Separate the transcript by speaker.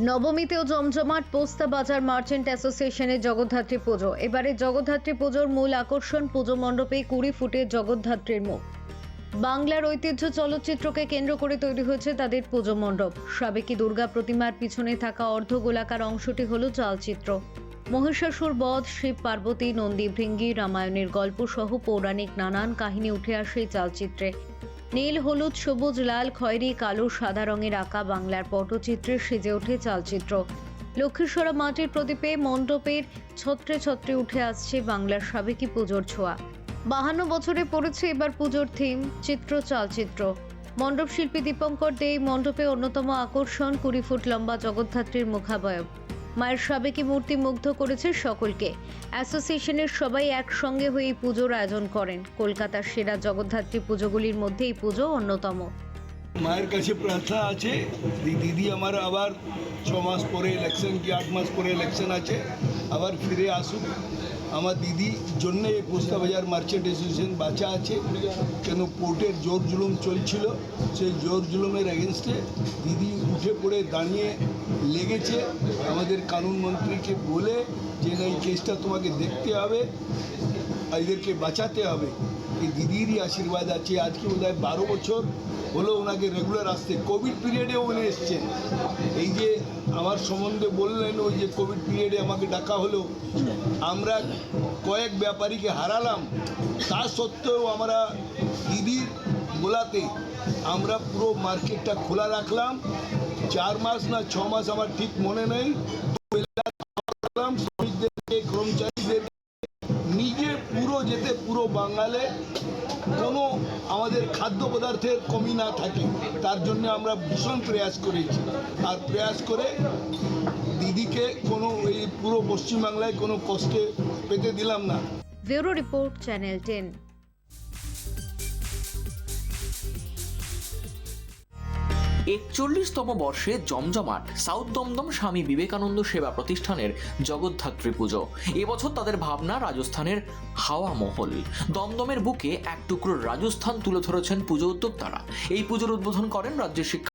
Speaker 1: নবমীতেও জমজমাট পোস্তা বাজার মার্চেন্ট অ্যাসোসিয়েশনের জগদ্ধাত্রী পুজো। এবারে জগদ্ধাত্রী পুজোর মূল আকর্ষণ পুজো মণ্ডপে কুড়ি ফুটের জগদ্ধাত্রীর মুখ। বাংলার ঐতিহ্য চলচ্চিত্রকে কেন্দ্র করে তৈরি হয়েছে তাদের পুজো মণ্ডপ। সাবেকি দুর্গা প্রতিমার পিছনে থাকা অর্ধ গোলাকার অংশটি হল চালচিত্র। মহিষাসুর বধ, শিব পার্বতী, নন্দী ভৃঙ্গি, রামায়ণের গল্প সহ পৌরাণিক নানান কাহিনী উঠে আসে এই চালচিত্রে। নীল, হলুদ, সবুজ, লাল, খয়েরি, কালো, সাদা রঙের আঁকা বাংলার পটচিত্রে সেজে ওঠে চালচিত্র। লক্ষ্মীশ্বরা মাটির প্রদীপে মণ্ডপের ছত্রে ছত্রে উঠে আসছে বাংলার সাবেকি পুজোর ছোঁয়া। বাহান্ন বছরে পড়েছে এবার পুজোর থিম, চিত্র চালচিত্র। মণ্ডপ শিল্পী দীপঙ্কর দে মণ্ডপে অন্যতম আকর্ষণ কুড়ি ফুট লম্বা জগদ্ধাত্রীর মুখাবয়ব। মায়ের সাবেকি মূর্তি মুগ্ধ করেছে সকলকে। অ্যাসোসিয়েশনের সবাই একসঙ্গে হয়ে এই পুজোর আয়োজন করেন। কলকাতার সেরা জগদ্ধাত্রী পুজোগুলির মধ্যে এই পুজো অন্যতম।
Speaker 2: মায়ের কাছে প্রার্থনা আছে দিদি আমার আবার ছ মাস পরে ইলেকশন কি আট মাস পরে ইলেকশন আছে, আবার ফিরে আসুক। আমার দিদির জন্য এই পোস্তা বাজার মার্চেন্ট অ্যাসোসিয়েশন বাঁচা আছে। কেন কোর্টের জোর জুলুম চলছিল, সেই জোর জুলুমের এগেনস্টে দিদি উঠে পড়ে দাঁড়িয়ে লেগেছে। আমাদের কানুন মন্ত্রীকে বলে যে, না, এই কেসটা তোমাকে দেখতে হবে, এদেরকে বাঁচাতে হবে। এই দিদিরই আশীর্বাদ আছে। আজকে বোধ হয় বারো বছর হলো ওনাকে রেগুলার আসতে। কোভিড পিরিয়ডেও উনি এসছেন। এই যে আমার সম্বন্ধে বললেন, ওই যে কোভিড পিরিয়ডে আমাকে ডাকা হলো। আমরা কয়েক ব্যাপারীকে হারালাম। তা সত্ত্বেও আমরা দিদির গোলাতে আমরা পুরো মার্কেটটা খোলা রাখলাম। চার মাস না ছ মাস আমার ঠিক মনে নেই। শ্রমিকদেরকে, কর্মচারী যেতে পুরো বাঙালে কোনো আমাদের খাদ্য পদার্থের কমি না থাকে। তার জন্য আমরা ভীষণ প্রয়াস করেছি। আর প্রয়াস করে দিদিকে কোনো এই পুরো পশ্চিমবাংলায় কোনো কষ্টে পেতে দিলাম না।
Speaker 1: Bureau report channel ten.
Speaker 3: একচল্লিশতম বর্ষে জমজমাট সাউথ দমদম স্বামী বিবেকানন্দ সেবা প্রতিষ্ঠানের জগদ্ধাত্রী পুজো। এবছর তাদের ভাবনা রাজস্থানের হাওয়া মহল। দমদমের বুকে এক টুকরো রাজস্থান তুলে ধরেছেন পুজো উদ্যোক্তারা। এই পুজোর উদ্বোধন করেন রাজ্যের শিক্ষা